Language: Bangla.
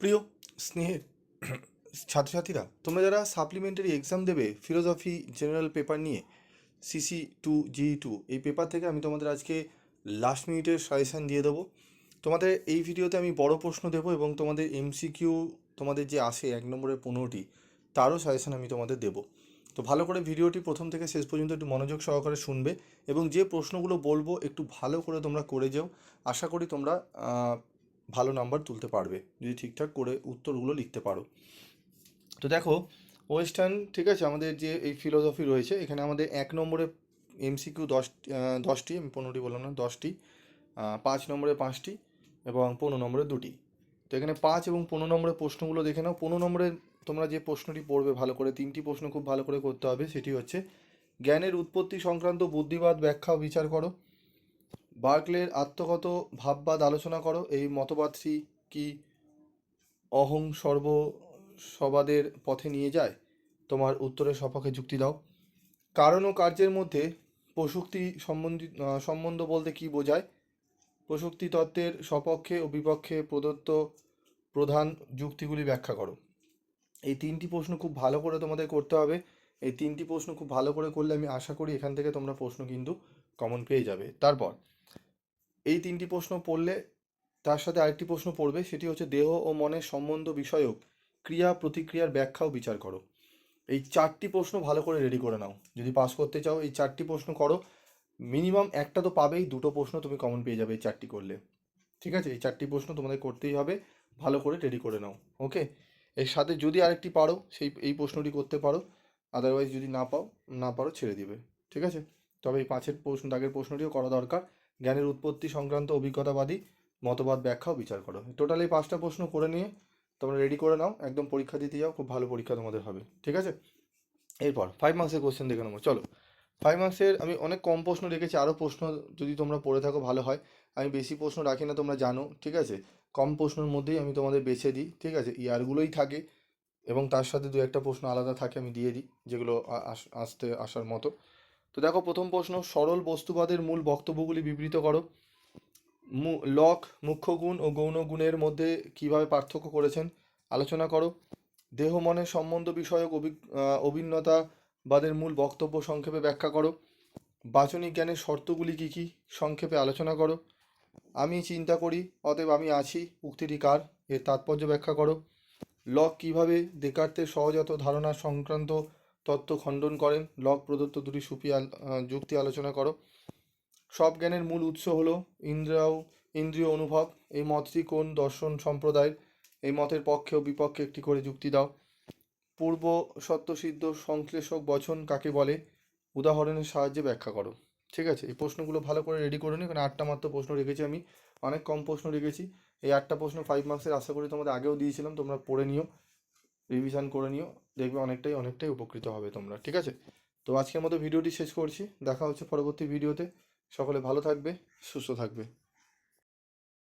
প্রিয় স্নেহের ছাত্রছাত্রীরা তোমরা যারা সাপ্লিমেন্টারি এক্সাম দেবে ফিলোসফি জেনারেল পেপার নিয়ে C C two G two এই পেপার থেকে আমি তোমাদের আজকে লাস্ট মিনিটের সাজেশান দিয়ে দেবো। তোমাদের এই ভিডিওতে আমি বড় প্রশ্ন দেবো এবং তোমাদের এমসিকিউ তোমাদের যে আসে এক নম্বরের পনেরোটি তারও সাজেশান আমি তোমাদের দেবো। তো ভালো করে ভিডিওটি প্রথম থেকে শেষ পর্যন্ত একটু মনোযোগ সহকারে শুনবে এবং যে প্রশ্নগুলো বলব একটু ভালো করে তোমরা করে যাও। আশা করি তোমরা ভালো নাম্বার তুলতে পারবে। যদি ঠিকঠাক করে উত্তরগুলো লিখতে পারো। তো দেখো ওয়েস্টার্ন ঠিক আছে, আমাদের যে এই ফিলোসফি রয়েছে, এখানে আমাদের এক নম্বরে এমসিকিউ দশ দশটি, আমি পনেরোটি বললাম না, দশটি পাঁচ নম্বরে পাঁচটি এবং পনেরো নম্বরে দুটি। তো এখানে পাঁচ এবং পনেরো নম্বরের প্রশ্নগুলো দেখে নাও। পনেরো নম্বরে তোমরা যে প্রশ্নটি পড়বে ভালো করে, তিনটি প্রশ্ন খুব ভালো করে করতে হবে, সেটি হচ্ছে, জ্ঞানের উৎপত্তি সংক্রান্ত বুদ্ধিবাদ ব্যাখ্যা বিচার করো। বার্কলের আত্মগত ভাববাদ আলোচনা করো। এই মতবাদটি কি অহং সর্ব সবাদের পথে নিয়ে যায়? তোমার উত্তরের সপক্ষে যুক্তি দাও। কারণ ও কার্যের মধ্যে প্রসূক্তি সম্বন্ধিত সম্বন্ধ বলতে কি বোঝায়? প্রসূক্তি তত্ত্বের সপক্ষে ও বিপক্ষে প্রদত্ত প্রধান যুক্তিগুলি ব্যাখ্যা করো। এই তিনটি প্রশ্ন খুব ভালো করে তোমাদের করতে হবে। এই তিনটি প্রশ্ন খুব ভালো করে করলে আমি আশা করি এখান থেকে তোমরা প্রশ্ন কিন্তু কমন পেয়ে যাবে। তারপর এই তিনটি প্রশ্ন পড়লে তার সাথে আরেকটি প্রশ্ন পড়বে, সেটি হচ্ছে দেহ ও মনের সম্বন্ধ বিষয়ক ক্রিয়া প্রতিক্রিয়ার ব্যাখ্যা ও বিচার করো। এই চারটি প্রশ্ন ভালো করে রেডি করে নাও। যদি পাস করতে চাও, এই চারটি প্রশ্ন করো। মিনিমাম একটা তো পাবেই, দুটো প্রশ্ন তুমি কমন পেয়ে যাবে এই চারটি করলে। ঠিক আছে? এই চারটি প্রশ্ন তোমাদের করতেই হবে, ভালো করে রেডি করে নাও। ওকে এর সাথে যদি আরেকটি পারো, সেই, এই প্রশ্নটি করতে পারো। আদারওয়াইজ যদি না পাও, না পারো ছেড়ে দিবে। ঠিক আছে? তবে এই পাঁচের প্রশ্ন দাগের প্রশ্নটিও করা দরকার। জ্ঞানের উৎপত্তি সংক্রান্ত অভিজ্ঞতাবাদী মতবাদ ব্যাখ্যাও বিচার করো। টোটাল পাঁচটা প্রশ্ন করে নিয়ে তোমরা রেডি করে নাও, একদম পরীক্ষা দিতে যাও, খুব ভালো পরীক্ষা তোমাদের হবে, ঠিক আছে? এরপর ফাইভ মার্কসের কোশ্চেন দেখে নেব, চলো। ফাইভ মার্কসের আমি অনেক কম প্রশ্ন রেখেছি আরও প্রশ্ন যদি তোমরা পড়ে থাকো ভালো হয়, আমি বেশি প্রশ্ন রাখি না, তোমরা জানো, ঠিক আছে? কম প্রশ্নের মধ্যেই আমি তোমাদের বেছে দিই, ঠিক আছে? ইয়ারগুলোই থাকে এবং তার সাথে দু একটা প্রশ্ন আলাদা থাকে, আমি দিয়ে দিই, যেগুলো আস- আসতে আসার মতো। তো দেখো, প্রথম প্রশ্ন, সরল বস্তুবাদের মূল বক্তব্যগুলি বিবৃত করো। লক, মুখ্য গুণ ও গৌণ গুণের মধ্যে কীভাবে পার্থক্য করেছেন আলোচনা করো। দেহ, মনের সম্বন্ধ বিষয়ক অভিন্নতাবাদের মূল বক্তব্য সংক্ষেপে ব্যাখ্যা করো। বাচনিক জ্ঞানের শর্তগুলি কী কী, সংক্ষেপে আলোচনা করো। আমি চিন্তা করি, অতএব আমি আছি, উক্তিটি কার, এর তাৎপর্য ব্যাখ্যা করো। লক কীভাবে দেকার্তের সহজাত ধারণা সংক্রান্ত তত্ত্ব খণ্ডন করেন। লক প্রদত্ত দুটি সুপি যুক্তি আলোচনা করো। সব জ্ঞানের মূল উৎস হলো ইন্দ্রিয় ইন্দ্রিয় অনুভব। এই মতটি কোন দর্শন সম্প্রদায়ের? এই মতের পক্ষে ও বিপক্ষে একটি করে যুক্তি দাও। পূর্ব সত্যসিদ্ধ সংশ্লেষক বচন কাকে বলে? উদাহরণের সাহায্যে ব্যাখ্যা করো। ঠিক আছে? এই প্রশ্নগুলো ভালো করে রেডি করে নিও কারণ আটটা মাত্র প্রশ্ন রেখেছি আমি। অনেক কম প্রশ্ন রেখেছি। এই আটটা প্রশ্ন ফাইভ মার্কসের আশা করি তোমাদের আগেও দিয়েছিলাম, তোমরা পড়ে নিও। রিভিশন করে নিও। দেখবে অনেকটাই অনেকটাই উপকৃত হবে তোমরা, ঠিক আছে? তো আজকের মতো ভিডিওটি শেষ করছি। দেখা হচ্ছে পরবর্তী ভিডিওতে। সকলে ভালো থাকবে, সুস্থ থাকবে।